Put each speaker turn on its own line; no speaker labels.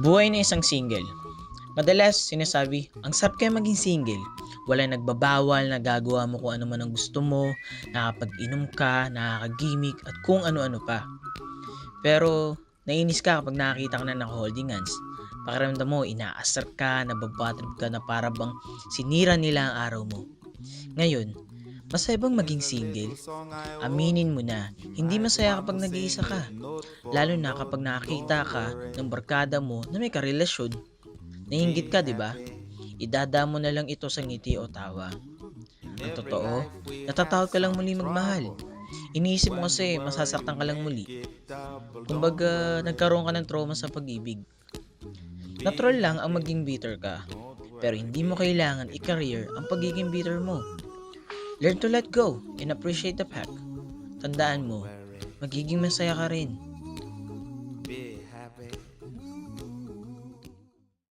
Buhay na isang single. Madalas sinasabi, ang sarap kaya maging single. Wala nagbabawal, nagagawa mo kung ano man ang gusto mo, nakapag-inom ka, nakakagimik, at kung ano-ano pa. Pero, nainis ka kapag nakakita ka na naka-holding hands. Pakiramdam mo, inaasar ka, nababatrip ka na para bang sinira nila ang araw mo. Ngayon, masaya bang maging single? Aminin mo na, hindi masaya kapag nag-iisa ka. Lalo na kapag nakakita ka ng barkada mo na may karelasyon. Nahinggit ka, di ba? Idada mo na lang ito sa ngiti o tawa. Ang totoo, natatakot ka lang muli magmahal. Iniisip mo kasi masasaktan ka lang muli. Kumbaga, nagkaroon ka ng trauma sa pag-ibig. Natural lang ang maging bitter ka. Pero hindi mo kailangan i-career ang pagiging bitter mo. Learn to let go and appreciate the fact. Tandaan mo, magiging masaya ka rin.